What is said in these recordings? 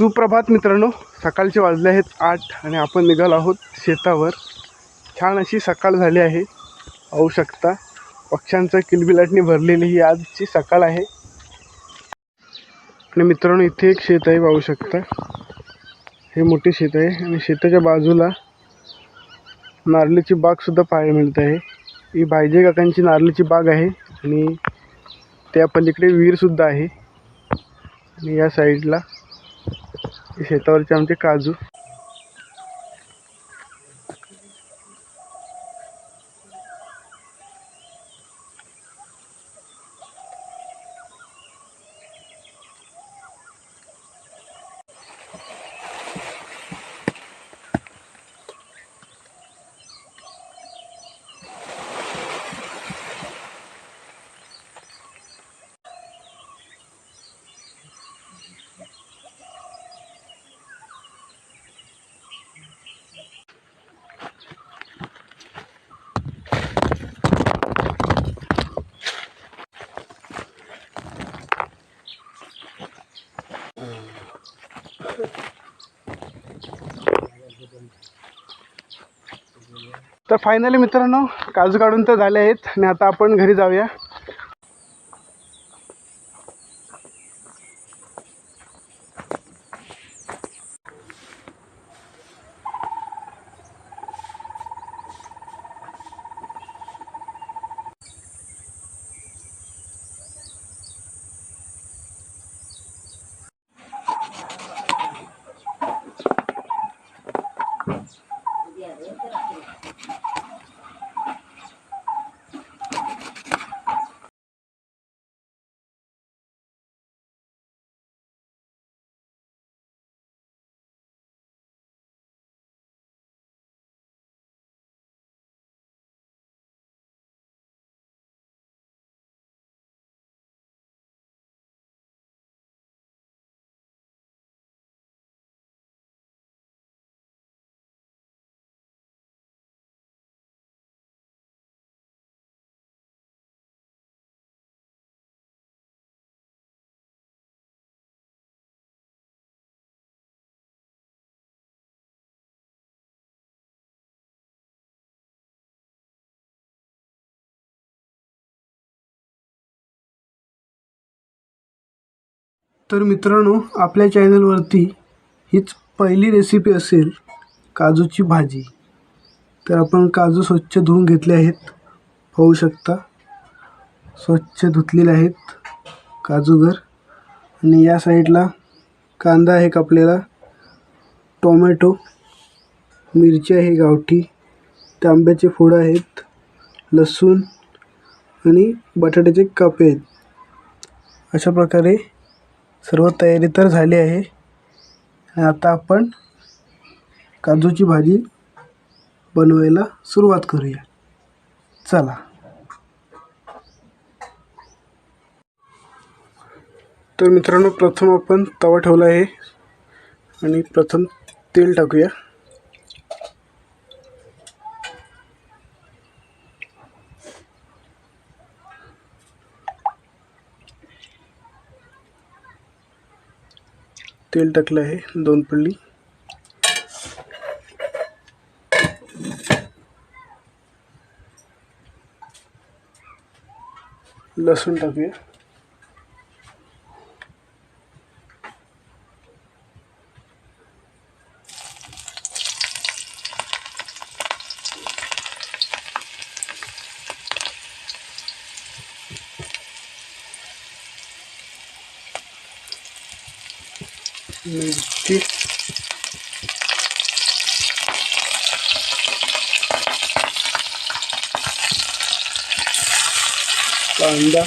सुप्रभात मित्रांनो सकाळचे वाजले आहेत आठ आणि आपण निघालो आहोत शेतावर. छान अशी सकाळ झाली आहे. पाहू शकता पक्ष्यांचं किलबिलाटने भरलेली ही आजची सकाळ आहे. आणि मित्रांनो इथे एक शेत आहे पाहू शकता. हे मोठे शेत आहे आणि शेताच्या बाजूला नारळीची बागसुद्धा पाहायला मिळत आहे. ही भाईजे काकांची नारळीची बाग आहे आणि त्या पलीकडे विहीरसुद्धा आहे. आणि या साईडला शेतावरचे आमचे काजू तर फायनली मित्रांनो काजू काढून तर झाले आहेत आणि आता आपण घरी जाऊया. तर मित्रांनो आपल्या चॅनलवरती हीच पहिली रेसिपी असेल काजूची भाजी. तर आपण काजू स्वच्छ धुवून घेतले आहेत. पाहू शकता. स्वच्छ धुतलेले आहेत काजूगर आणि या साईडला कांदा आहे कापलेला. टोमॅटो मिरची आहे गावठी तांब्याचे फोडं आहेत लसूण आणि बटाट्याचे कापे आहेत. अशा प्रकारे सर्व तयारी तर झाली आहे. आणि आता आपण काजूची भाजी बनवायला सुरुवात करूया. चला. तर मित्रांनो प्रथम आपण तवा ठेवला आहे. आणि प्रथम तेल टाकूया. तेल टाकलं आहे दोन पल्ली. लसूण टाकूया. मिरची कांदा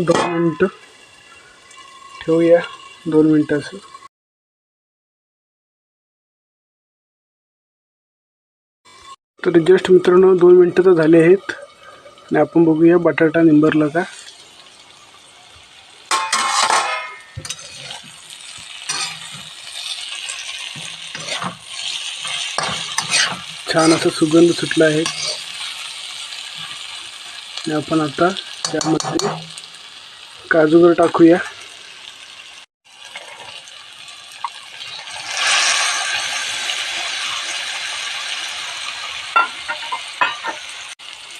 दोन मिनटं. ठेवूया. दोन मिनटं असं. तर जस्ट मित्रांनो दोन मिनटं तर झाले आहेत. आणि आपण बघूया बटाटा निंबरला का. छान असं सुगंध सुटला आहे. आणि आपण आता त्यामध्ये काजूगर टाकूया.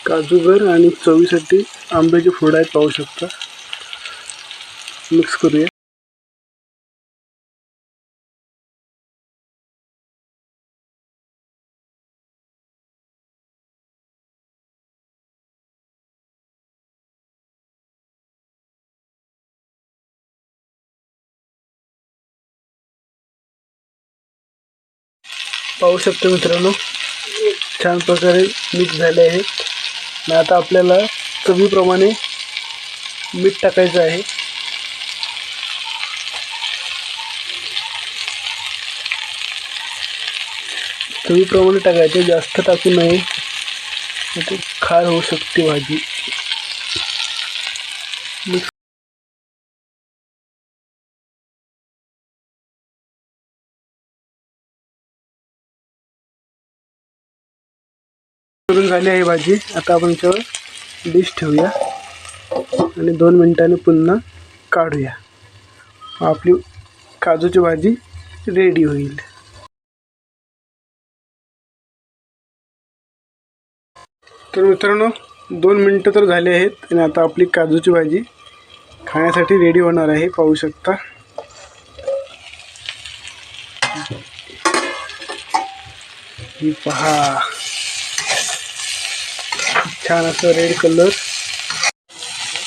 काजूगर आणि चवीसाठी आंब्याचे फोड आहेत पाहू शकता. मिक्स करूया. पाहू शकतो मित्रांनो. छान प्रकारे मिक्स झाले आहेत. आणि आता आपल्याला चवीप्रमाणे मीठ टाकायचं आहे. चवीप्रमाणे टाकायचे जास्त टाकू नये. तर खार होऊ शकते भाजी. मिक्स करून झाली आहे भाजी. आता आपण त्यावर डिश ठेवूया. आणि दोन मिनटाने पुन्हा काढूया. आपली काजूची भाजी रेडी होईल. तर मित्रांनो दोन मिनटं तर झाले आहेत आणि आता आपली काजूची भाजी खाण्यासाठी रेडी होणार आहे. पाहू शकता. ही पहा. छान असं रेड कलर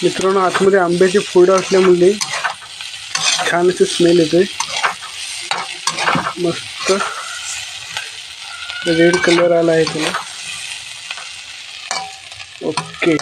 मित्रांनो आतमध्ये आंब्याचे फोडं असल्यामुळे छान असे स्मेल येते. मस्त रेड कलर आला आहे त्याला. ओके